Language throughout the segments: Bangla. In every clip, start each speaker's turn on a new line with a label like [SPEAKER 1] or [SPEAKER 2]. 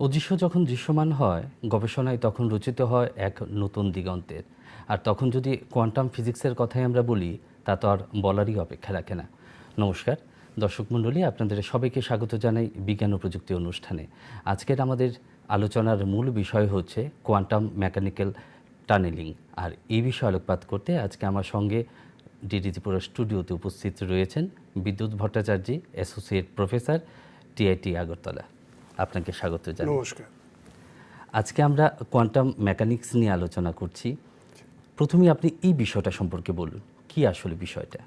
[SPEAKER 1] অদৃশ্য যখন দৃশ্যমান হয়, গবেষণায় তখন রচিত হয় এক নতুন দিগন্তের। আর তখন যদি কোয়ান্টাম ফিজিক্সের কথাই আমরা বলি, তা তো আর বলারই অপেক্ষা রাখে না। নমস্কার। দর্শক মণ্ডলী, আপনাদের সবাইকে স্বাগত জানাই বিজ্ঞান ও প্রযুক্তি অনুষ্ঠানে। আজকের আমাদের আলোচনার মূল বিষয় হচ্ছে কোয়ান্টাম মেকানিক্যাল টানেলিং। আর এই বিষয়ে আলোকপাত করতে আজকে আমার সঙ্গে ডিডি ত্রিপুরা স্টুডিওতে উপস্থিত রয়েছেন Bidyut Bhattacharya, associate professor TIT Agartala. আপনাকে স্বাগত জানাই।
[SPEAKER 2] নমস্কার।
[SPEAKER 1] আজকে আমরা কোয়ান্টাম মেকানিক্স নিয়ে আলোচনা করছি। প্রথমে আপনি এই বিষয়টা সম্পর্কে বলুন কি আসলে বিষয়টা?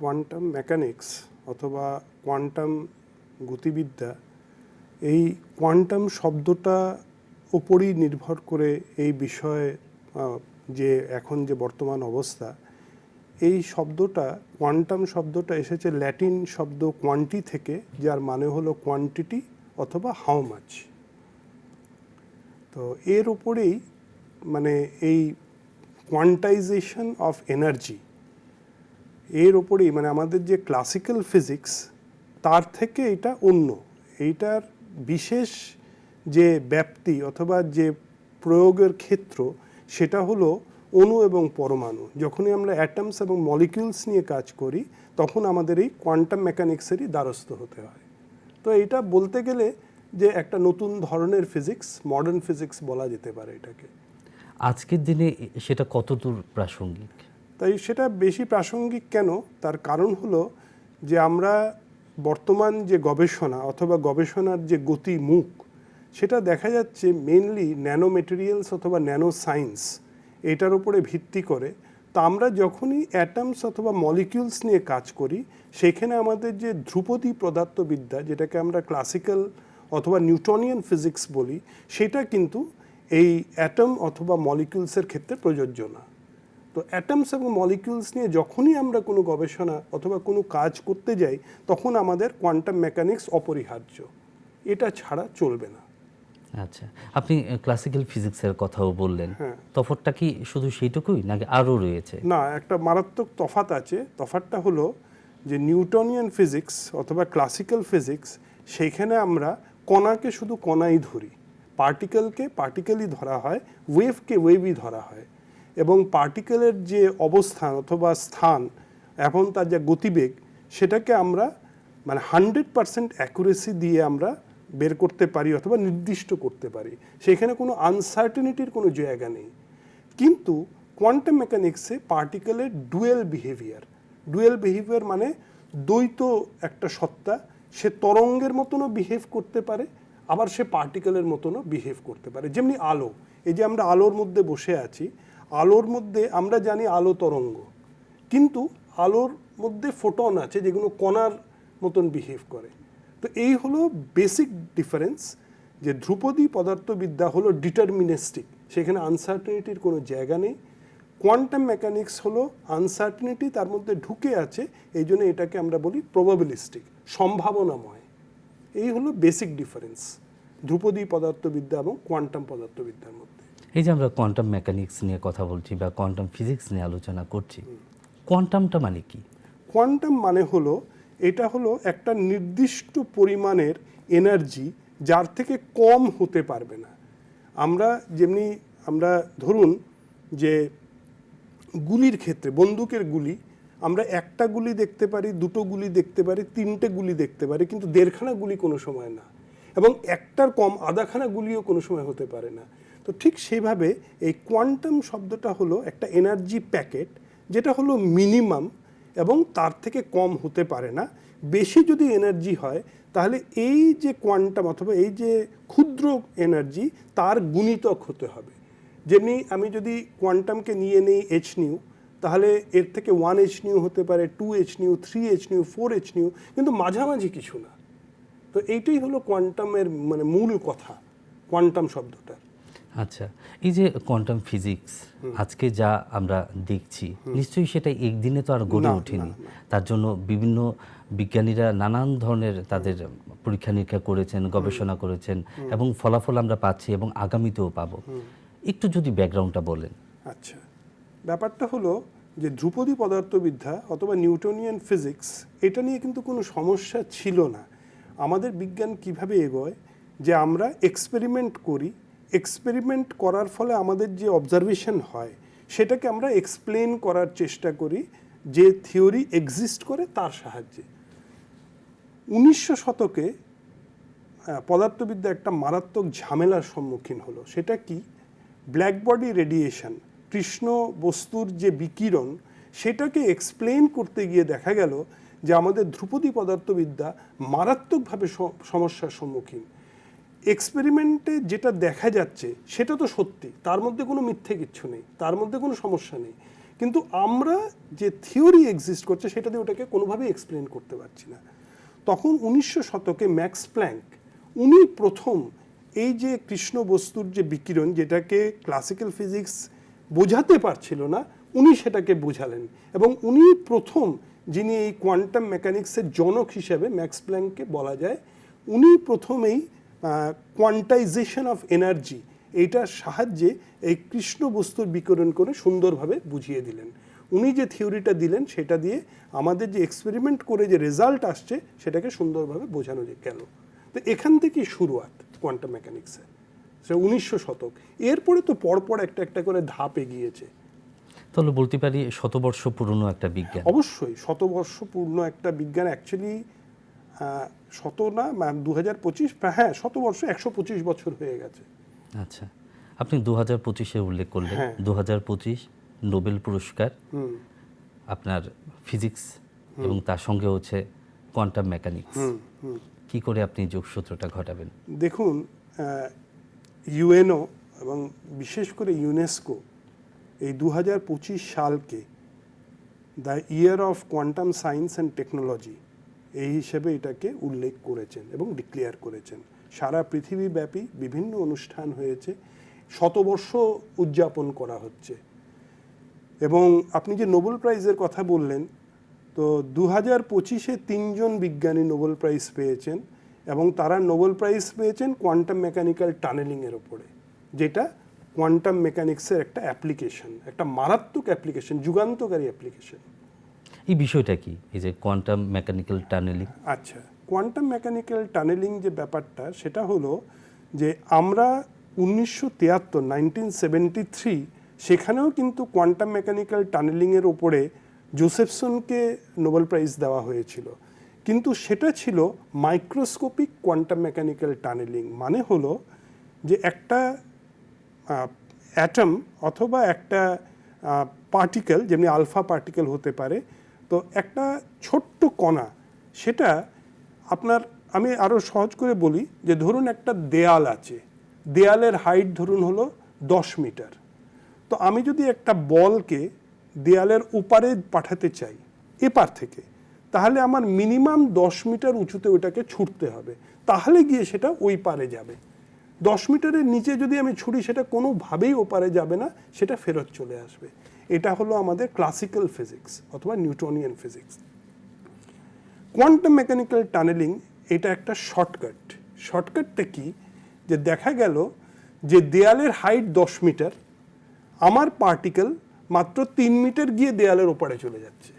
[SPEAKER 2] কোয়ান্টাম মেকানিক্স অথবা কোয়ান্টাম গতিবিদ্যা এই কোয়ান্টাম শব্দটা ওপরই নির্ভর করে এই বিষয়ে যে এখন যে বর্তমান অবস্থা এই শব্দটা কোয়ান্টাম শব্দটা এসেছে ল্যাটিন শব্দ কোয়ান্টি থেকে যার মানে হলো কোয়ান্টিটি অথবা হাউ মাচ তো এর উপরেই মানে এই কোয়ান্টাইজেশন অফ এনার্জি এর ওপরেই মানে আমাদের যে ক্লাসিক্যাল ফিজিক্স তার থেকে এটা অন্য। এইটার বিশেষ যে ব্যাপ্তি অথবা যে প্রয়োগের ক্ষেত্র, সেটা হলো অণু এবং পরমাণু। যখনই আমরা অ্যাটমস এবং মলিকিউলস নিয়ে কাজ করি, তখন আমাদের এই কোয়ান্টাম মেকানিক্সেরই দ্বারস্থ হতে হয়। তো এটা বলতে গেলে যে একটা নতুন ধরনের ফিজিক্স মডার্ন ফিজিক্স বলা যেতে পারে এটাকে।
[SPEAKER 1] আজকের দিনে সেটা কতদূর প্রাসঙ্গিক?
[SPEAKER 2] তাই সেটা বেশি প্রাসঙ্গিক কেন? তার কারণ হলো যে আমরা বর্তমান যে গবেষণা অথবা গবেষণার যে গতি মুখ সেটা দেখা যাচ্ছে মেনলি ন্যানো মেটেরিয়ালস অথবা ন্যানো সায়েন্স এটার উপরে ভিত্তি করে। তো আমরা যখনই অ্যাটমস অথবা মলিকিউলস নিয়ে কাজ করি, সেখানে আমাদের যে ধ্রুপদী পদার্থবিদ্যা, যেটাকে আমরা ক্লাসিক্যাল অথবা নিউটনিয়ান ফিজিক্স বলি, সেটা কিন্তু এই অ্যাটম অথবা মলিকিউলসের ক্ষেত্রে প্রযোজ্য না। তো অ্যাটমস এবং মলিকিউলস নিয়ে যখনই আমরা কোনো গবেষণা অথবা কোনো কাজ করতে যাই, তখন আমাদের কোয়ান্টাম মেকানিক্স অপরিহার্য। এটা ছাড়া চলবে না।
[SPEAKER 1] আচ্ছা আপনি ক্লাসিক্যাল ফিজিক্সের কথাও বললেন।
[SPEAKER 2] হ্যাঁ।
[SPEAKER 1] তফরটা কি শুধু সেইটুকুই নাকি আরও রয়েছে?
[SPEAKER 2] না একটা মারাত্মক তফাত আছে। তফাতটা হলো যে নিউটনিয়ান ফিজিক্স অথবা ক্লাসিক্যাল ফিজিক্স সেইখানে আমরা কণাকে শুধু কণাই ধরি। পার্টিকেলকে পার্টিকেলই ধরা হয় ওয়েভকে ওয়েভই ধরা হয়। এবং পার্টিকেলের যে অবস্থান অথবা স্থান এখন তার যে গতিবেগ সেটাকে আমরা মানে হান্ড্রেড পারসেন্ট অ্যাকুরেসি দিয়ে আমরা বের করতে পারি অথবা নির্দিষ্ট করতে পারি। সেখানে কোনো আনসার্টেনিটির কোনো জায়গা নেই। কিন্তু কোয়ান্টাম মেকানিক্সে পার্টিকেলের ডুয়েল বিহেভিয়ার ডুয়েল বিহেভিয়ার মানে দ্বৈত একটা সত্তা, সে তরঙ্গের মতনও বিহেভ করতে পারে, আবার সে পার্টিকেলের মতনও বিহেভ করতে পারে। যেমনি আলো, এই যে আমরা আলোর মধ্যে বসে আছি, আলোর মধ্যে আমরা জানি আলো তরঙ্গ, কিন্তু আলোর মধ্যে ফোটন আছে যেগুলো কণার মতন বিহেভ করে। তো এই হলো বেসিক ডিফারেন্স যে ধ্রুপদী পদার্থবিদ্যা হলো ডিটারমিনিস্টিক সেখানে আনসার্টেনিটির কোনো জায়গা নেই। কোয়ান্টাম মেকানিক্স হলো আনসার্টেনিটি তার মধ্যে ঢুকে আছে এই জন্য এটাকে আমরা বলি প্রবাবিলিস্টিক সম্ভাবনাময়। এই হলো বেসিক ডিফারেন্স ধ্রুপদী পদার্থবিদ্যা এবং কোয়ান্টাম পদার্থবিদ্যার মধ্যে।
[SPEAKER 1] এই যে আমরা কোয়ান্টাম মেকানিক্স নিয়ে কথা বলছি বা কোয়ান্টাম ফিজিক্স নিয়ে আলোচনা করছি কোয়ান্টামটা মানে কি?
[SPEAKER 2] কোয়ান্টাম মানে হলো এটা হলো একটা নির্দিষ্ট পরিমাণের এনার্জি যার থেকে কম হতে পারবে না। আমরা যেমনি, আমরা ধরুন যে গুলির ক্ষেত্রে, বন্দুকের গুলি, আমরা একটা গুলি দেখতে পারি, দুটো গুলি দেখতে পারি, তিনটে গুলি দেখতে পারি, কিন্তু দেড়খানা গুলি কোনো সময় না। এবং একটার কম, আধাখানা গুলিও কোনো সময় হতে পারে না। তো ঠিক সেইভাবে এই কোয়ান্টাম শব্দটা হলো একটা এনার্জি প্যাকেট যেটা হলো মিনিমাম এবং তার থেকে কম হতে পারে না। বেশি যদি এনার্জি হয়, তাহলে এই যে কোয়ান্টাম অথবা এই যে ক্ষুদ্র এনার্জি তার গুণিতক হতে হবে। যেমনি আমি যদি কোয়ান্টামকে নিয়ে নেই এইচ নিউ তাহলে এর থেকে ওয়ান এইচ নিউ হতে পারে two H nu three H nu four H nu কিন্তু মাঝামাঝি কিছু না। তো এইটাই হলো কোয়ান্টামের মানে মূল কথা কোয়ান্টাম শব্দটার।
[SPEAKER 1] আচ্ছা এই যে কোয়ান্টাম ফিজিক্স আজকে যা আমরা দেখছি নিশ্চয়ই সেটা একদিনে তো আর গড়ে ওঠেনি। তার জন্য বিভিন্ন বিজ্ঞানীরা নানান ধরনের তাদের পরীক্ষা নিরীক্ষা করেছেন গবেষণা করেছেন এবং ফলাফল আমরা পাচ্ছি এবং আগামীতেও পাবো। একটু যদি ব্যাকগ্রাউন্ডটা বলেন।
[SPEAKER 2] আচ্ছা ব্যাপারটা হলো যে ধ্রুপদী পদার্থবিদ্যা অথবা নিউটনিয়ান ফিজিক্স এটা নিয়ে কিন্তু কোনো সমস্যা ছিল না। আমাদের বিজ্ঞান কীভাবে এগোয় যে আমরা এক্সপেরিমেন্ট করি এক্সপেরিমেন্ট করার ফলে আমাদের যে অবজারভেশন হয়, সেটাকে আমরা এক্সপ্লেন করার চেষ্টা করি যে থিওরি এক্সিস্ট করে তার সাহায্যে। উনিশশো শতকে পদার্থবিদ্যা একটা মারাত্মক ঝামেলার সম্মুখীন হলো। সেটা কি? ব্ল্যাক বডি রেডিয়েশন কৃষ্ণ বস্তুর যে বিকিরণ, সেটাকে এক্সপ্লেন করতে গিয়ে দেখা গেল যে আমাদের ধ্রুপদী পদার্থবিদ্যা মারাত্মকভাবে সমস্যার সম্মুখীন। এক্সপেরিমেন্টে যেটা দেখা যাচ্ছে, সেটা তো সত্যি। তার মধ্যে কোনো মিথ্যে কিচ্ছু নেই, তার মধ্যে কোনো সমস্যা নেই। কিন্তু আমরা যে থিওরি এক্সিস্ট করছে, সেটা দিয়ে ওটাকে কোনোভাবেই এক্সপ্লেন করতে পারছি না। তখন উনিশশো শতকে ম্যাক্স প্ল্যাঙ্ক উনি প্রথম এই যে কৃষ্ণ বস্তুর যে বিকিরণ, যেটাকে ক্লাসিক্যাল ফিজিক্স বোঝাতে পারছিল না, উনি সেটাকে বোঝালেন। এবং উনি প্রথম যিনি এই কোয়ান্টাম মেকানিক্সের জনক হিসেবে ম্যাক্স প্ল্যাঙ্ককে বলা যায়, উনি প্রথমেই কোয়ান্টাইজেশন অফ এনার্জি এইটার সাহায্যে এই কৃষ্ণ বস্তুর বিকরণ করে সুন্দরভাবে বুঝিয়ে দিলেন। উনি যে থিওরিটা দিলেন সেটা দিয়ে আমাদের যে এক্সপেরিমেন্ট করে যে রেজাল্ট আসছে সেটাকে সুন্দরভাবে বোঝানো যে গেল তো এখান থেকেই শুরুয়াত কোয়ান্টাম মেকানিক্সের সে উনিশশো শতক। এরপরে তো পরপর একটা একটা করে ধাপ এগিয়েছে।
[SPEAKER 1] তাহলে বলতে পারি শতবর্ষ পুরনো একটা বিজ্ঞান।
[SPEAKER 2] অবশ্যই শতবর্ষ পূর্ণ একটা বিজ্ঞান। অ্যাকচুয়ালি শত না দু হাজার পঁচিশ হ্যাঁ শত শতবর্ষ একশো পঁচিশ বছর হয়ে গেছে।
[SPEAKER 1] আচ্ছা আপনি দু হাজার পঁচিশে উল্লেখ করলেন।
[SPEAKER 2] হ্যাঁ।
[SPEAKER 1] দু হাজার পঁচিশ নোবেল পুরস্কার। আপনার ফিজিক্স এবং তার সঙ্গে হচ্ছে কোয়ান্টাম মেকানিক্স। কি করে আপনি যোগসূত্রটা ঘটাবেন?
[SPEAKER 2] দেখুন ইউএনও এবং বিশেষ করে ইউনেস্কো এই দু হাজার পঁচিশ সালকে the year of quantum science and technology এই হিসেবে এটাকে উল্লেখ করেছেন এবং ডিক্লেয়ার করেছেন। সারা পৃথিবীব্যাপী বিভিন্ন অনুষ্ঠান হয়েছে, শতবর্ষ উদযাপন করা হচ্ছে। এবং আপনি যে নোবেল প্রাইজের কথা বললেন, তো দু হাজার পঁচিশে তিনজন বিজ্ঞানী নোবেল প্রাইজ পেয়েছেন এবং তারা নোবেল প্রাইজ পেয়েছেন কোয়ান্টাম মেকানিক্যাল টানেলিংয়ের ওপরে, যেটা কোয়ান্টাম মেকানিক্সের একটা অ্যাপ্লিকেশন, একটা মারাত্মক অ্যাপ্লিকেশন, যুগান্তকারী অ্যাপ্লিকেশন।
[SPEAKER 1] এই বিষয়টা কি? এই যে কোয়ান্টাম মেকানিক্যাল টানেলিং
[SPEAKER 2] আচ্ছা কোয়ান্টাম মেকানিক্যাল টানেলিং যে ব্যাপারটা, সেটা হলো যে আমরা উনিশশো তিয়াত্তর নাইনটিন সেভেন্টি থ্রি সেখানেও কিন্তু কোয়ান্টাম মেকানিক্যাল টানেলিংয়ের ওপরে জোসেফসনকে নোবেল প্রাইজ দেওয়া হয়েছিল। কিন্তু সেটা ছিল মাইক্রোস্কোপিক কোয়ান্টাম মেকানিক্যাল টানেলিং মানে হলো যে একটা অ্যাটম অথবা একটা পার্টিকেল যেমনি আলফা পার্টিকেল হতে পারে তো একটা ছোট্ট কণা, সেটা আপনার, আমি আরও সহজ করে বলি যে ধরুন একটা দেয়াল আছে, দেয়ালের হাইট ধরুন হলো দশ মিটার। তো আমি যদি একটা বলকে দেয়ালের ওপারে পাঠাতে চাই, এপার থেকে, তাহলে আমার মিনিমাম দশ মিটার উঁচুতে ওটাকে ছুটতে হবে, তাহলে গিয়ে সেটা ওই পারে যাবে। দশ মিটারের নিচে যদি আমি ছুটি সেটা কোনোভাবেই ওপারে যাবে না, সেটা ফেরত চলে আসবে। এটা হলো আমাদের ক্লাসিক্যাল ফিজিক্স অথবা Newtonian physics quantum mechanical tunneling এটা একটা শর্টকাট শর্টকাটটা কি? যে দেখা গেল যে দেয়ালের হাইট দশ মিটার, আমার পার্টিকেল মাত্র তিন মিটার গিয়ে দেয়ালের ওপারে চলে যাচ্ছে।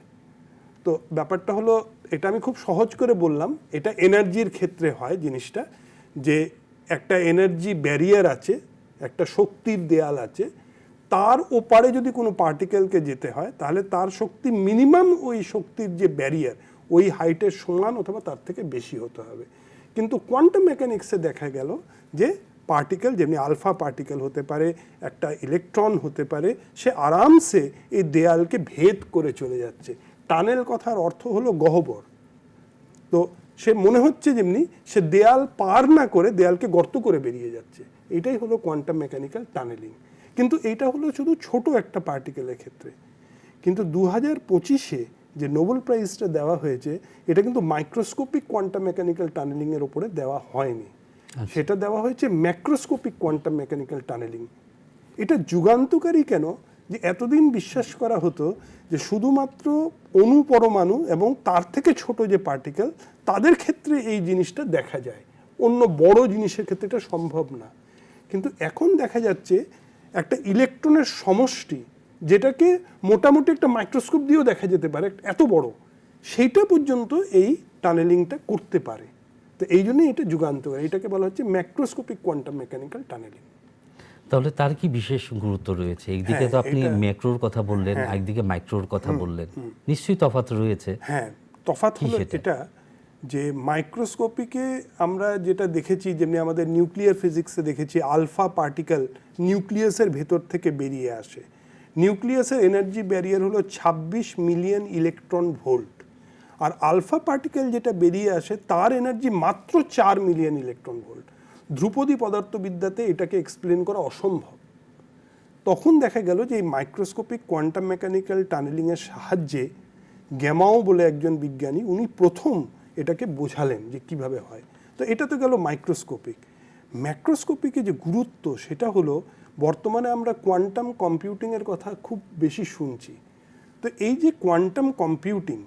[SPEAKER 2] তো ব্যাপারটা হলো, এটা আমি খুব সহজ করে বললাম, এটা এনার্জির ক্ষেত্রে হয় জিনিসটা, যে একটা এনার্জি ব্যারিয়ার আছে, একটা শক্তির দেয়াল আছে, তার ওপারে যদি কোনো পার্টিকেলকে যেতে হয়, তাহলে তার শক্তি মিনিমাম ওই শক্তির যে ব্যারিয়ার ওই হাইটের সমান অথবা তার থেকে বেশি হতে হবে। কিন্তু কোয়ান্টাম মেকানিক্সে দেখা গেল যে পার্টিকেল যেমনি আলফা পার্টিকেল হতে পারে, একটা ইলেকট্রন হতে পারে, সে আরামসে এই দেয়ালকে ভেদ করে চলে যাচ্ছে। টানেল কথার অর্থ হলো গহ্বর। তো সে মনে হচ্ছে যেমনি সে দেয়াল পার না করে দেয়ালকে গর্ত করে বেরিয়ে যাচ্ছে। এটাই হলো কোয়ান্টাম মেকানিক্যাল টানেলিং কিন্তু এটা হলো শুধু ছোট একটা পার্টিকেলের ক্ষেত্রে। কিন্তু দু হাজার পঁচিশে যে নোবেল প্রাইজটা দেওয়া হয়েছে এটা কিন্তু মাইক্রোস্কোপিক কোয়ান্টাম মেকানিক্যাল টানেলিংয়ের ওপরে দেওয়া হয়নি। সেটা দেওয়া হয়েছে ম্যাক্রোস্কোপিক কোয়ান্টাম মেকানিক্যাল টানেলিং এটা যুগান্তকারী কেন? যে এতদিন বিশ্বাস করা হতো যে শুধুমাত্র অণু পরমাণু এবং তার থেকে ছোট যে পার্টিকেল তাদের ক্ষেত্রে এই জিনিসটা দেখা যায়। অন্য বড় জিনিসের ক্ষেত্রে এটা সম্ভব না। কিন্তু এখন দেখা যাচ্ছে একটা ইলেকট্রনের সমষ্টি, যেটাকে মোটামুটি একটা মাইক্রোস্কোপ দিয়েও দেখা যেতে পারে, এত বড়, সেইটা পর্যন্ত এই টানেলিংটা করতে পারে। তো তো এই জন্যই এটা যুগান্তকারী। এটাকে বলা হচ্ছে ম্যাক্রোস্কোপিক কোয়ান্টাম মেকানিক্যাল টানেলিং
[SPEAKER 1] তাহলে তার কি বিশেষ গুরুত্ব রয়েছে? একদিকে
[SPEAKER 2] হ্যাঁ,
[SPEAKER 1] তো আপনি ম্যাক্রোর কথা বললেন একদিকে মাইক্রোর কথা বললেন। নিশ্চয়ই তফাৎ রয়েছে।
[SPEAKER 2] হ্যাঁ তফাৎ
[SPEAKER 1] কি
[SPEAKER 2] হলো এটা যে মাইক্রোস্কোপিকে আমরা যেটা দেখেছি যেমনি আমাদের নিউক্লিয়ার ফিজিক্সে দেখেছি আলফা পার্টিকেল নিউক্লিয়াসের ভেতর থেকে বেরিয়ে আসে। নিউক্লিয়াসের এনার্জি ব্যারিয়ার হলো ছাব্বিশ মিলিয়ন ইলেকট্রন ভোল্ট আর আলফা পার্টিকেল যেটা বেরিয়ে আসে তার এনার্জি মাত্র চার মিলিয়ন ইলেকট্রন ভোল্ট ধ্রুপদী পদার্থবিদ্যাতে এটাকে এক্সপ্লেন করা অসম্ভব। তখন দেখা গেল যে এই মাইক্রোস্কোপিক কোয়ান্টাম মেকানিক্যাল টানেলিংয়ের সাহায্যে গ্যামাও বলে একজন বিজ্ঞানী উনি প্রথম এটাকে বোঝালেন যে কীভাবে হয়। তো এটা তো গেল মাইক্রোস্কোপিক ম্যাক্রোস্কোপিকে যে গুরুত্ব সেটা হলো, বর্তমানে আমরা কোয়ান্টাম কম্পিউটিংয়ের কথা খুব বেশি শুনছি। তো এই যে কোয়ান্টাম কম্পিউটিং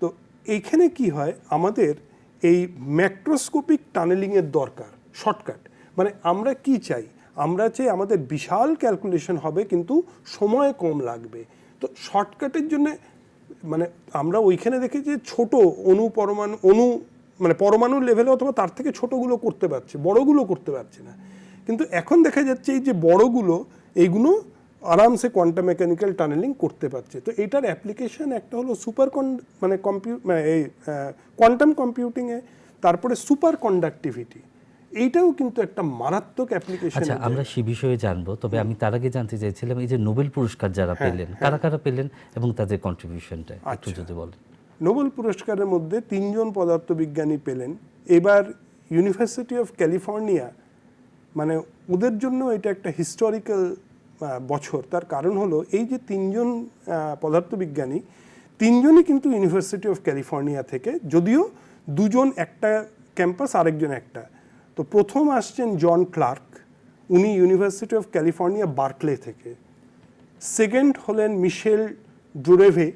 [SPEAKER 2] তো এইখানে কি হয়? আমাদের এই ম্যাক্রোস্কোপিক টানেলিংয়ের দরকার। শর্টকাট। মানে আমরা কি চাই? আমরা চাই আমাদের বিশাল ক্যালকুলেশন হবে, কিন্তু সময় কম লাগবে। তো শর্টকাটের জন্য মানে আমরা ওইখানে দেখি যে ছোট অণু পরমাণু অণু মানে পরমাণুর লেভেলে অথবা তার থেকে ছোটগুলো করতে পারছে, বড়গুলো করতে পারছে না। কিন্তু এখন দেখা যাচ্ছে এই যে বড়গুলো, এইগুলো আরামসে কোয়ান্টাম মেকানিক্যাল টানেলিং করতে পারছে। তো এটার অ্যাপ্লিকেশন একটা হলো সুপার কন মানে কম্পিউ মানে এই কোয়ান্টাম কম্পিউটিংয়ে তারপরে সুপার কন্ডাক্টিভিটি এইটাও কিন্তু একটা মারাত্মক অ্যাপ্লিকেশন
[SPEAKER 1] আচ্ছা আমরা সে বিষয়ে জানব তবে আমি তার আগে জানতে চাইছিলাম এই যে নোবেল পুরস্কার যারা পেলেন কারা কারা পেলেন এবং তাদের কন্ট্রিবিউশনটা একটু
[SPEAKER 2] আচ্ছা।
[SPEAKER 1] যদি বলেন।
[SPEAKER 2] নোবেল পুরস্কারের মধ্যে তিনজন পদার্থবিজ্ঞানী পেলেন। এবার ইউনিভার্সিটি অফ ক্যালিফোর্নিয়া মানে ওদের জন্য এটা একটা হিস্টোরিক্যাল বছর। তার কারণ হলো এই যে তিনজন পদার্থবিজ্ঞানী তিনজনই কিন্তু ইউনিভার্সিটি অফ ক্যালিফোর্নিয়া থেকে যদিও দুজন একটা ক্যাম্পাস আরেকজন একটা। তো প্রথম আসছেন জন ক্লার্ক, উনি ইউনিভার্সিটি অফ ক্যালিফোর্নিয়া বার্কলে থেকে। সেকেন্ড হলেন মিশেল ডোরেভে,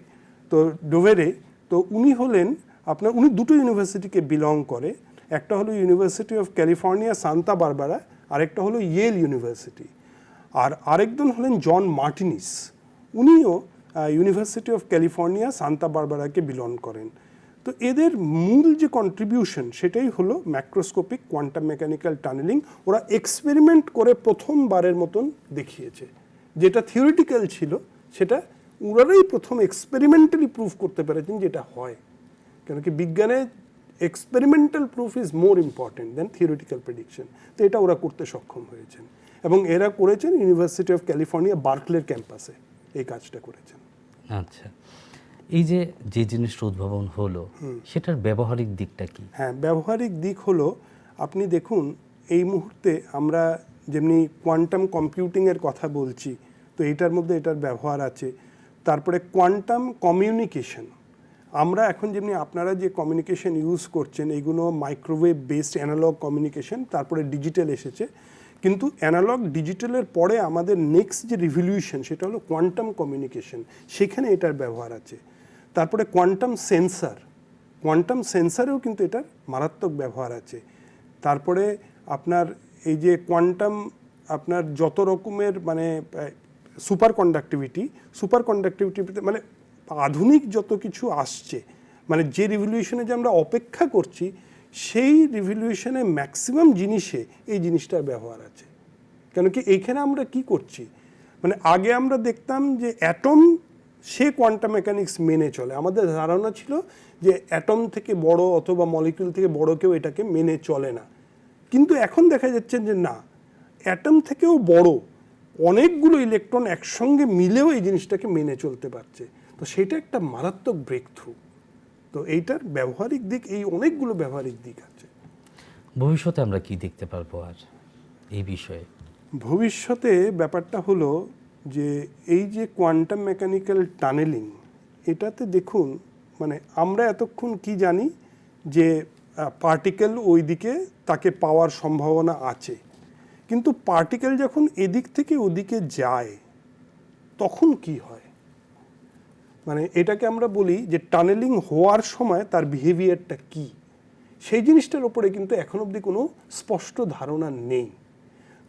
[SPEAKER 2] তো ডোভেরে, তো উনি হলেন আপনার, উনি দুটো ইউনিভার্সিটিকে বিলং করে, একটা হলো university of California Santa Barbara আরেকটা হলো ইয়েল ইউনিভার্সিটি আর আরেকজন হলেন জন মার্টিনিস, উনিও ইউনিভার্সিটি অফ ক্যালিফোর্নিয়া সান্তা বারবারাকে বিলং করেন। তো এদের মূল যে কন্ট্রিবিউশন সেটাই হলো ম্যাক্রোস্কোপিক কোয়ান্টাম মেকানিক্যাল টানেলিং ওরা এক্সপেরিমেন্ট করে প্রথমবারের মতন দেখিয়েছে। যেটা থিওরিটিক্যাল ছিল, সেটা ওনারাই প্রথম এক্সপেরিমেন্টালি প্রুফ করতে পেরেছেন যেটা হয়। কেন কি বিজ্ঞানে experimental proof is more important than theoretical prediction তো এটা ওরা করতে সক্ষম হয়েছেন। এবং এরা করেছেন ইউনিভার্সিটি অফ ক্যালিফোর্নিয়া বার্কলের ক্যাম্পাসে এই কাজটা করেছেন।
[SPEAKER 1] আচ্ছা। এই যে যে জিনিসটা উদ্ভাবন হলো সেটার ব্যবহারিক দিকটা কি?
[SPEAKER 2] হ্যাঁ ব্যবহারিক দিক হলো আপনি দেখুন এই মুহূর্তে আমরা যেমনি কোয়ান্টাম কম্পিউটিংয়ের কথা বলছি তো এটার মধ্যে এটার ব্যবহার আছে। তারপরে কোয়ান্টাম কমিউনিকেশন আমরা এখন যেমনি আপনারা যে কমিউনিকেশন ইউজ করছেন এগুলো মাইক্রোওয়েভ বেসড অ্যানালগ কমিউনিকেশন তারপরে ডিজিটাল এসেছে। কিন্তু অ্যানালগ ডিজিটালের পরে আমাদের নেক্সট যে রিভলিউশন সেটা হলো কোয়ান্টাম কমিউনিকেশন সেখানে এটার ব্যবহার আছে। তারপরে কোয়ান্টাম সেন্সার কোয়ান্টাম সেন্সারেও কিন্তু এটার মারাত্মক ব্যবহার আছে। তারপরে আপনার এই যে কোয়ান্টাম আপনার যত রকমের মানে সুপার কন্ডাক্টিভিটি সুপার কন্ডাক্টিভিটিতে মানে আধুনিক যত কিছু আসছে মানে যে রিভলিউশনে যে আমরা অপেক্ষা করছি, সেই রিভলিউশনে ম্যাক্সিমাম জিনিসে এই জিনিসটার ব্যবহার আছে। কেন কি এইখানে আমরা কি করছি? মানে আগে আমরা দেখতাম যে অ্যাটম সে কোয়ান্টাম মেকানিক্স মেনে চলে। আমাদের ধারণা ছিল যে অ্যাটম থেকে বড় অথবা মলিকিউল থেকে বড় কেউ এটাকে মেনে চলে না। কিন্তু এখন দেখা যাচ্ছে যে না অ্যাটম থেকেও বড় অনেকগুলো ইলেকট্রন একসঙ্গে মিলেও এই জিনিসটাকে মেনে চলতে পারছে। তো সেটা একটা মারাত্মক ব্রেক থ্রু তো এইটার ব্যবহারিক দিক এই অনেকগুলো ব্যবহারিক দিক আছে।
[SPEAKER 1] ভবিষ্যতে আমরা কি দেখতে পারব আর এই বিষয়ে?
[SPEAKER 2] ভবিষ্যতে ব্যাপারটা হলো যে এই যে কোয়ান্টাম মেকানিক্যাল টানেলিং এটাতে দেখুন মানে আমরা এতক্ষণ কি জানি যে পার্টিকেল ওই দিকে তাকে পাওয়ার সম্ভাবনা আছে। কিন্তু পার্টিকেল যখন এদিক থেকে ওদিকে যায়, তখন কি হয়? মানে এটাকে আমরা বলি যে টানেলিং হওয়ার সময় তার বিহেভিয়ারটা কি? সেই জিনিসটার ওপরে কিন্তু এখন অবধি কোনো স্পষ্ট ধারণা নেই।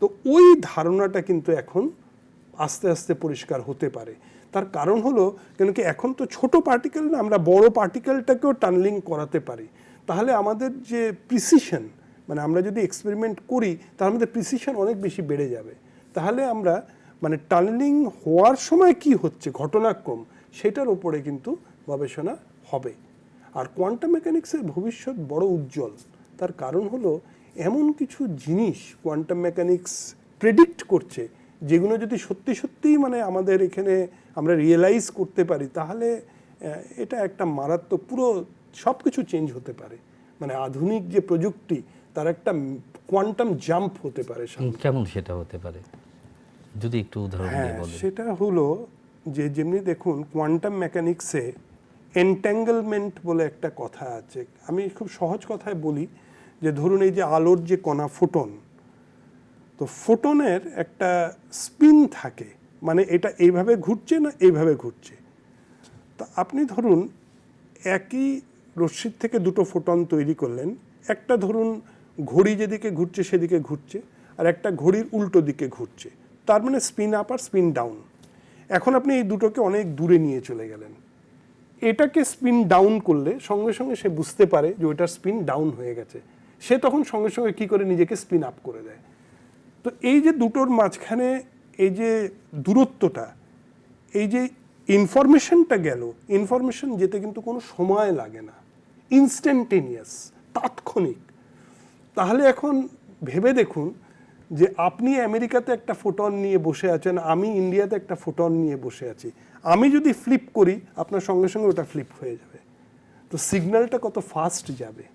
[SPEAKER 2] তো ওই ধারণাটা কিন্তু এখন আস্তে আস্তে পরিষ্কার হতে পারে। তার কারণ হলো, কেন কি এখন তো ছোট পার্টিকেল না, আমরা বড় পার্টিকেলটাকেও টানলিং করাতে পারি। তাহলে আমাদের যে প্রিসিশন মানে আমরা যদি এক্সপেরিমেন্ট করি, তার মধ্যে প্রিসিশন অনেক বেশি বেড়ে যাবে। তাহলে আমরা মানে টানেলিং হওয়ার সময় কি হচ্ছে, ঘটনাক্রম, সেটার ওপরে কিন্তু গবেষণা হবে। আর কোয়ান্টাম মেকানিক্সের ভবিষ্যৎ বড় উজ্জ্বল। তার কারণ হলো, এমন কিছু জিনিস কোয়ান্টাম মেকানিক্স প্রেডিক্ট করছে যেগুলো যদি সত্যি সত্যিই মানে আমাদের এখানে আমরা রিয়েলাইজ করতে পারি তাহলে এটা একটা মারাত্মক পুরো সব কিছু চেঞ্জ হতে পারে। মানে আধুনিক যে প্রযুক্তি তার একটা কোয়ান্টাম জাম্প হতে পারে
[SPEAKER 1] কেমন সেটা হতে পারে? যদি একটু উদাহরণ দিয়ে
[SPEAKER 2] হ্যাঁ
[SPEAKER 1] বলেন।
[SPEAKER 2] সেটা হলো যে যেমনি দেখুন কোয়ান্টাম মেকানিক্সে এন্ট্যাঙ্গেলমেন্ট বলে একটা কথা আছে। আমি খুব সহজ কথায় বলি যে ধরুন এই যে আলোর যে কণা ফোটন তো ফোটনের একটা স্পিন থাকে মানে এটা এইভাবে ঘুরছে না এইভাবে ঘুরছে। তো আপনি ধরুন একই রশ্মির থেকে দুটো ফোটন তৈরি করলেন, একটা ধরুন ঘড়ি যেদিকে ঘুরছে সেদিকে ঘুরছে, আর একটা ঘড়ির উল্টো দিকে ঘুরছে, তার মানে স্পিন আপ আর স্পিন ডাউন। এখন আপনি এই দুটোকে অনেক দূরে নিয়ে চলে গেলেন। এটাকে স্পিন ডাউন করলে সঙ্গে সঙ্গে সে বুঝতে পারে যে ওইটার স্পিন ডাউন হয়ে গেছে। সে তখন সঙ্গে সঙ্গে কি করে নিজেকে স্পিন আপ করে দেয়। তো এই যে দুটোর মাঝখানে এই যে দূরত্বটা, এই যে ইনফরমেশনটা গেল ইনফরমেশন যেতে কিন্তু কোনো সময় লাগে না ইনস্ট্যান্টেনিয়াস তাৎক্ষণিক। তাহলে এখন ভেবে দেখুন যে আপনি আমেরিকাতে একটা ফোটন নিয়ে বসে আছেন, আমি ইন্ডিয়াতে একটা ফোটন নিয়ে বসে আছি। আমি যদি ফ্লিপ করি, আপনার সঙ্গে সঙ্গে ওটা ফ্লিপ হয়ে যাবে। তো সিগন্যালটা কত ফাস্ট যাবে।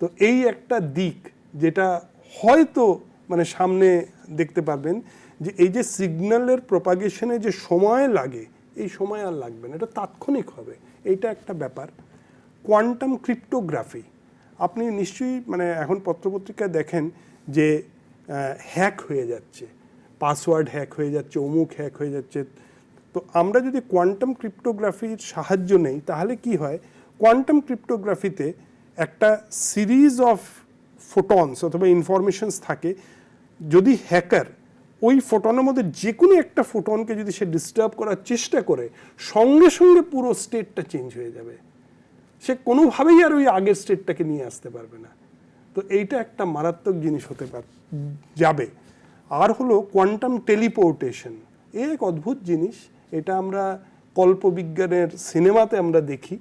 [SPEAKER 2] তো এই একটা দিক যেটা হয়তো মানে সামনে দেখতে পারবেন যে এই যে সিগন্যালের প্রপাগেশনে যে সময় লাগে, এই সময় আর লাগবে না, এটা তাৎক্ষণিক হবে। এইটা একটা ব্যাপার। কোয়ান্টাম ক্রিপ্টোগ্রাফি, আপনি নিশ্চয়ই মানে এখন পত্রপত্রিকায় দেখেন যে হ্যাক হয়ে যাচ্ছে, পাসওয়ার্ড হ্যাক হয়ে যাচ্ছে, অমুক হ্যাক হয়ে যাচ্ছে। তো আমরা যদি কোয়ান্টাম ক্রিপ্টোগ্রাফির সাহায্য নেই, তাহলে কি হয়? কোয়ান্টাম ক্রিপ্টোগ্রাফিতে একটা সিরিজ অফ ফোটনস অথবা ইনফরমেশনস থাকে, যদি হ্যাকার ওই ফোটনের মধ্যে যে কোনো একটা ফোটনকে যদি সে ডিস্টার্ব করার চেষ্টা করে, সঙ্গে সঙ্গে পুরো স্টেটটা চেঞ্জ হয়ে যাবে। সে কোনোভাবেই আর ওই আগের স্টেটটাকে নিয়ে আসতে পারবে না। তো এইটা একটা মারাত্মক জিনিস হতে পার, যাবে। আর হলো কোয়ান্টাম টেলিপোর্টেশন এ এক অদ্ভুত জিনিস। এটা আমরা কল্পবিজ্ঞানের সিনেমাতে আমরা দেখি,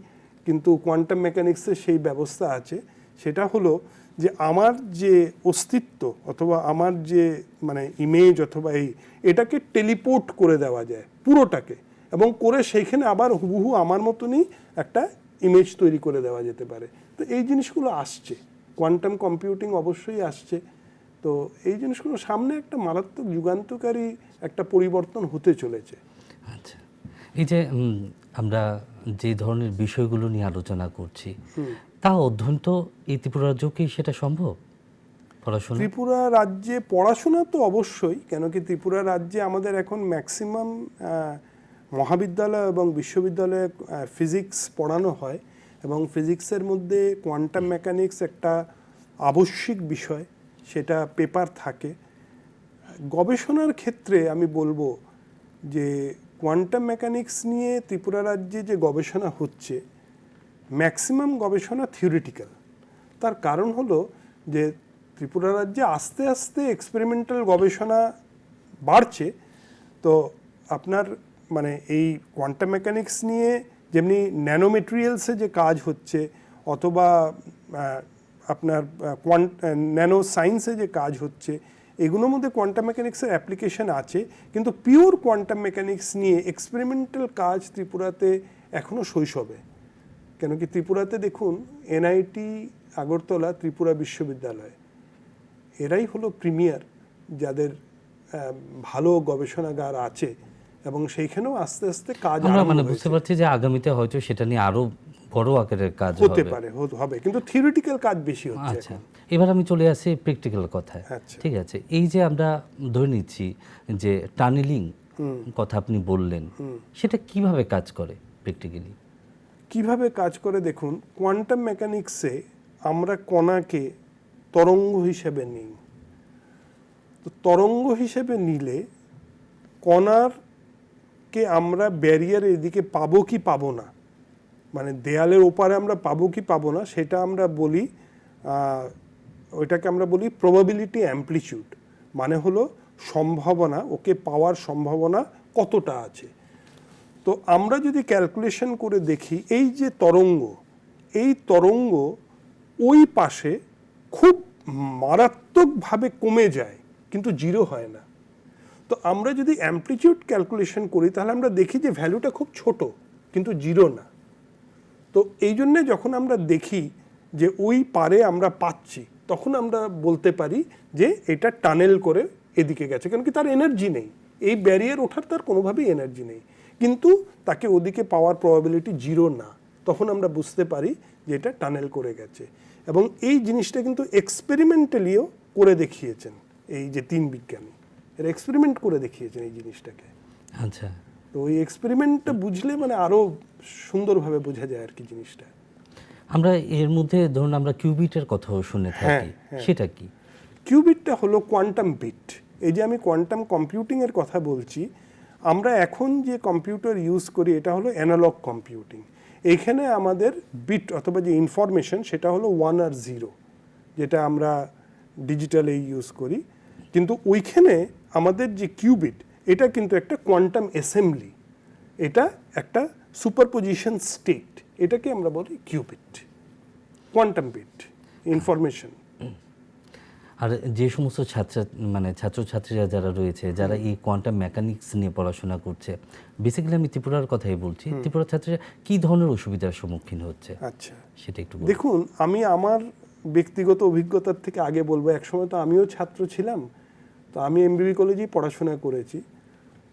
[SPEAKER 2] কিন্তু কোয়ান্টাম মেকানিক্সে সেই ব্যবস্থা আছে। সেটা হলো যে আমার যে অস্তিত্ব অথবা আমার যে মানে ইমেজ অথবা এই এটাকে টেলিপোর্ট করে দেওয়া যায় পুরোটাকে। এবং করে সেইখানে আবার হুবহু আমার মতনই একটা ইমেজ তৈরি করে দেওয়া যেতে পারে। তো এই জিনিসগুলো আসছে। কোয়ান্টাম কম্পিউটিং অবশ্যই আসছে। তো এই জিনিসগুলো সামনে একটা মারাত্মক যুগান্তকারী একটা পরিবর্তন হতে চলেছে।
[SPEAKER 1] আচ্ছা। এই যে আমরা যে ধরনের বিষয়গুলো নিয়ে আলোচনা করছি তা অধ্যন্ত এই ত্রিপুরা রাজ্যেও কি সেটা সম্ভব? পড়াশোনা?
[SPEAKER 2] ত্রিপুরা রাজ্যে পড়াশোনা তো অবশ্যই, কেন কি ত্রিপুরা রাজ্যে আমাদের এখন ম্যাক্সিমাম মহাবিদ্যালয় এবং বিশ্ববিদ্যালয়ে ফিজিক্স পড়ানো হয় এবং ফিজিক্সের মধ্যে কোয়ান্টাম মেকানিক্স একটা আবশ্যিক বিষয়, সেটা পেপার থাকে। গবেষণার ক্ষেত্রে আমি বলব যে কোয়ান্টাম মেকানিক্স নিয়ে ত্রিপুরা রাজ্যে যে গবেষণা হচ্ছে ম্যাক্সিমাম গবেষণা থিওরিটিক্যাল। তার কারণ হলো যে ত্রিপুরা রাজ্যে আস্তে আস্তে এক্সপেরিমেন্টাল গবেষণা বাড়ছে। তো আপনার মানে এই কোয়ান্টাম মেকানিক্স নিয়ে যেমনি ন্যানোমেটেরিয়ালসে যে কাজ হচ্ছে, অথবা আপনার কোয়ান্ট ন্যানো সায়েন্সে যে কাজ হচ্ছে, এগুলোর মধ্যে কোয়ান্টাম মেকানিক্সের অ্যাপ্লিকেশন আছে, কিন্তু পিওর কোয়ান্টাম মেকানিক্স নিয়ে এক্সপেরিমেন্টাল কাজ ত্রিপুরাতে এখনও শৈশবে। কেন কি ত্রিপুরাতে দেখুন এনআইটি আগরতলা ত্রিপুরা বিশ্ববিদ্যালয় এরাই হলো প্রিমিয়ার যাদের ভালো গবেষণাগার আছে এবং সেইখানেও আস্তে আস্তে কাজ
[SPEAKER 1] আমরা মানে বুঝতে পারছি যে আগামীতে হয়তো সেটা নিয়ে আরও বড় আকারের কাজ
[SPEAKER 2] হতে পারে হবে কিন্তু থিওরিটিক্যাল কাজ বেশি হচ্ছে
[SPEAKER 1] আচ্ছা এবার আমি চলে আসি প্র্যাকটিক্যাল কথায়।
[SPEAKER 2] আচ্ছা।
[SPEAKER 1] ঠিক আছে এই যে আমরা ধরে নিচ্ছি যে টানেলিং কথা আপনি বললেন সেটা কীভাবে কাজ করে প্র্যাকটিক্যালি
[SPEAKER 2] কীভাবে কাজ করে দেখুন কোয়ান্টাম মেকানিক্সে আমরা কণাকে তরঙ্গ হিসেবে নিই। তো তরঙ্গ হিসেবে নিলে কণার কে আমরা ব্যারিয়ার এদিকে পাবো কি পাবো না মানে দেয়ালের ওপারে আমরা পাবো কি পাবো না, সেটা আমরা বলি ওইটাকে আমরা বলি প্রবাবিলিটি অ্যাম্পলিচিউড মানে হলো সম্ভাবনা, ওকে পাওয়ার সম্ভাবনা কতটা আছে। তো আমরা যদি ক্যালকুলেশন করে দেখি, এই যে তরঙ্গ, এই তরঙ্গ ওই পাশে খুব মারাত্মকভাবে কমে যায়, কিন্তু জিরো হয় না। তো আমরা যদি অ্যাম্পলিটিউড ক্যালকুলেশন করি, তাহলে আমরা দেখি যে ভ্যালুটা খুব ছোট, কিন্তু জিরো না। তো এই জন্যে যখন আমরা দেখি যে ওই পারে আমরা পাচ্ছি, তখন আমরা বলতে পারি যে এটা টানেল করে এদিকে গেছে, কারণ কি তার এনার্জি নেই। এই ব্যারিয়ার ওঠার তার কোনোভাবেই এনার্জি নেই। কিন্তু তাকে ওদিকে পাওয়ার প্রবাবিলিটি জিরো না তখন আমরা বুঝতে পারি যে এটা টানেল করে গেছে। এবং এই জিনিসটা কিন্তু এক্সপেরিমেন্টালিও করে দেখিয়েছেন এই যে তিন বিজ্ঞানী। এরা এক্সপেরিমেন্ট করে দেখিয়েছেন এই জিনিসটাকে।
[SPEAKER 1] আচ্ছা।
[SPEAKER 2] তো ওই এক্সপেরিমেন্টটা বুঝলে মানে আরও সুন্দরভাবে বোঝা যায় আর কি জিনিসটা।
[SPEAKER 1] আমরা এর মধ্যে ধরুন আমরা কিউবিটের কথাও শুনে
[SPEAKER 2] হ্যাঁ,
[SPEAKER 1] থাকি।
[SPEAKER 2] হ্যাঁ।
[SPEAKER 1] সেটা কি?
[SPEAKER 2] কিউবিটটা হলো কোয়ান্টাম বিট এই যে আমি কোয়ান্টাম কম্পিউটিংয়ের কথা বলছি আমরা এখন যে কম্পিউটার ইউজ করি, এটা হলো অ্যানালগ কম্পিউটিং এইখানে আমাদের বিট অথবা যে ইনফরমেশন সেটা হলো ওয়ান আর জিরো যেটা আমরা ডিজিটালে ইউজ করি। কিন্তু ওইখানে আমাদের যে কিউবিট এটা কিন্তু একটা কোয়ান্টাম অ্যাসেম্বলি এটা একটা সুপারপোজিশন স্টেট এটাকে আমরা বলি কিউবিট কোয়ান্টাম বিট ইনফরমেশন
[SPEAKER 1] আর যে সমস্ত ছাত্র মানে ছাত্রছাত্রীরা যারা রয়েছে যারা এই কোয়ান্টাম মেকানিক্স নিয়ে পড়াশোনা করছে বেসিক্যালি আমি ত্রিপুরার কথাই বলছি ত্রিপুরার ছাত্রীরা কি ধরনের অসুবিধার সম্মুখীন হচ্ছে?
[SPEAKER 2] আচ্ছা।
[SPEAKER 1] সেটা একটু
[SPEAKER 2] দেখুন আমি আমার ব্যক্তিগত অভিজ্ঞতার থেকে আগে বলব একসময় তো আমিও ছাত্র ছিলাম তো আমি এমবিবি কলেজেই পড়াশোনা করেছি।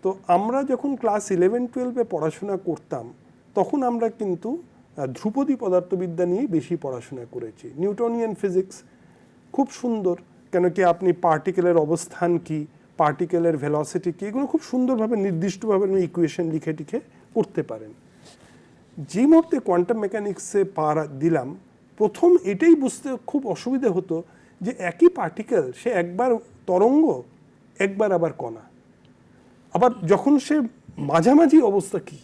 [SPEAKER 2] তো আমরা যখন ক্লাস ইলেভেন টুয়েলভে পড়াশোনা করতাম তখন আমরা কিন্তু ধ্রুপদী পদার্থবিদ্যা নিয়েই বেশি পড়াশোনা করেছি। নিউটনিয়ান ফিজিক্স খুব সুন্দর। কেন কি আপনি পার্টিকেলের অবস্থান কি? পার্টিকেলের ভেলোসিটি কি? এগুলো খুব সুন্দরভাবে, নির্দিষ্টভাবে আপনি ইকুয়েশন লিখে টিখে করতে পারেন। যে মুহূর্তে কোয়ান্টাম মেকানিক্সে পা দিলাম, প্রথম এটাই বুঝতে খুব অসুবিধা হতো যে একই পার্টিকেল সে একবার তরঙ্গ, একবার আবার কণা। আবার যখন সে মাঝামাঝি অবস্থা কি?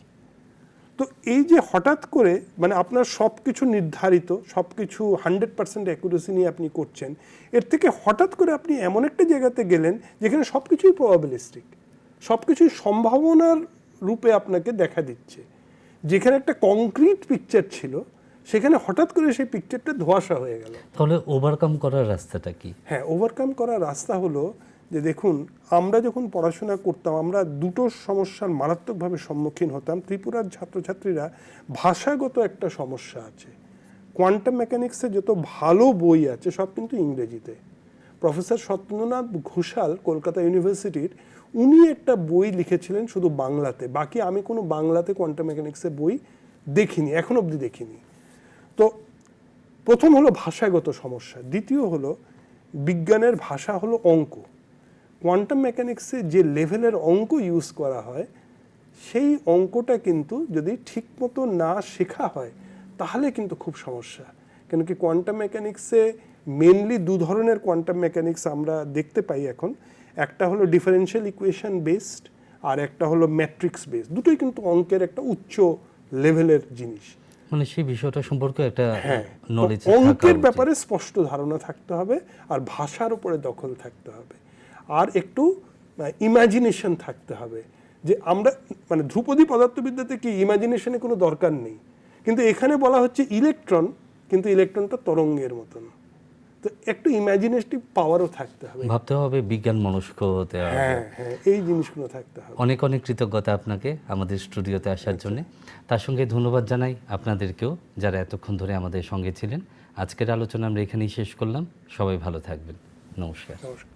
[SPEAKER 2] তো এই যে হঠাৎ করে মানে আপনার সব কিছু নির্ধারিত সব কিছু হান্ড্রেড পার্সেন্ট অ্যাকুরেসি নিয়ে আপনি করছেন এর থেকে হঠাৎ করে আপনি এমন একটা জায়গাতে গেলেন যেখানে সব কিছুই প্রবাবিলিস্টিক সব কিছুই সম্ভাবনার রূপে আপনাকে দেখা দিচ্ছে। যেখানে একটা কংক্রিট পিকচার ছিল সেখানে হঠাৎ করে সেই পিকচারটা ধোঁয়াশা হয়ে গেল।
[SPEAKER 1] তাহলে ওভারকাম করার রাস্তাটা কি?
[SPEAKER 2] হ্যাঁ ওভারকাম করার রাস্তা হলো যে দেখুন, আমরা যখন পড়াশোনা করতাম, আমরা দুটো সমস্যার মারাত্মকভাবে সম্মুখীন হতাম। ত্রিপুরার ছাত্রছাত্রীরা ভাষাগত একটা সমস্যা আছে। কোয়ান্টাম মেকানিক্সে যত ভালো বই আছে, সব কিন্তু ইংরেজিতে। প্রফেসর সত্যেন্দ্রনাথ ঘোষাল কলকাতা ইউনিভার্সিটির, উনি একটা বই লিখেছিলেন শুধু বাংলাতে। বাকি আমি কোনো বাংলাতে কোয়ান্টাম মেকানিক্সের বই দেখিনি, এখন অবধি দেখিনি। তো প্রথম হলো ভাষাগত সমস্যা, দ্বিতীয় হলো বিজ্ঞানের ভাষা হলো অঙ্ক। কোয়ান্টাম মেকানিক্সে যে লেভেলের অঙ্ক ইউজ করা হয় সেই অঙ্কটা কিন্তু যদি ঠিকমতো না শেখা হয় তাহলে কিন্তু খুব সমস্যা। কেন কি কোয়ান্টাম মেকানিক্সে মেনলি দু ধরনের কোয়ান্টাম মেকানিক্স আমরা দেখতে পাই এখন। একটা হলো ডিফারেনশিয়াল ইকুয়েশন বেসড আর একটা হলো ম্যাট্রিক্স বেসড দুটোই কিন্তু অঙ্কের একটা উচ্চ লেভেলের জিনিস।
[SPEAKER 1] মানে সেই বিষয়টা সম্পর্কে একটা
[SPEAKER 2] হ্যাঁ
[SPEAKER 1] নলেজ
[SPEAKER 2] অঙ্কের ব্যাপারে স্পষ্ট ধারণা থাকতে হবে আর ভাষার উপরে দখল থাকতে হবে। আর একটু ইমাজিনেশন থাকতে হবে। যে আমরা মানে ধ্রুপদী পদার্থবিদ্যাতে কি ইমাজিনেশনে কোনো দরকার নেই? কিন্তু এখানে বলা হচ্ছে ইলেকট্রন কিন্তু ইলেকট্রনটা তরঙ্গের মতন। তো একটু ইমাজিনেটিভ পাওয়ারও থাকতে হবে।
[SPEAKER 1] ভাবতে হবে বিজ্ঞান মনস্ক হতে হবে।
[SPEAKER 2] হ্যাঁ হ্যাঁ এই জিনিসগুলো থাকতে হবে।
[SPEAKER 1] অনেক অনেক কৃতজ্ঞতা আপনাকে আমাদের স্টুডিওতে আসার জন্য। তার সঙ্গে ধন্যবাদ জানাই আপনাদেরকেও যারা এতক্ষণ ধরে আমাদের সঙ্গে ছিলেন। আজকের আলোচনা আমরা এখানেই শেষ করলাম। সবাই ভালো থাকবেন। নমস্কার।
[SPEAKER 2] নমস্কার।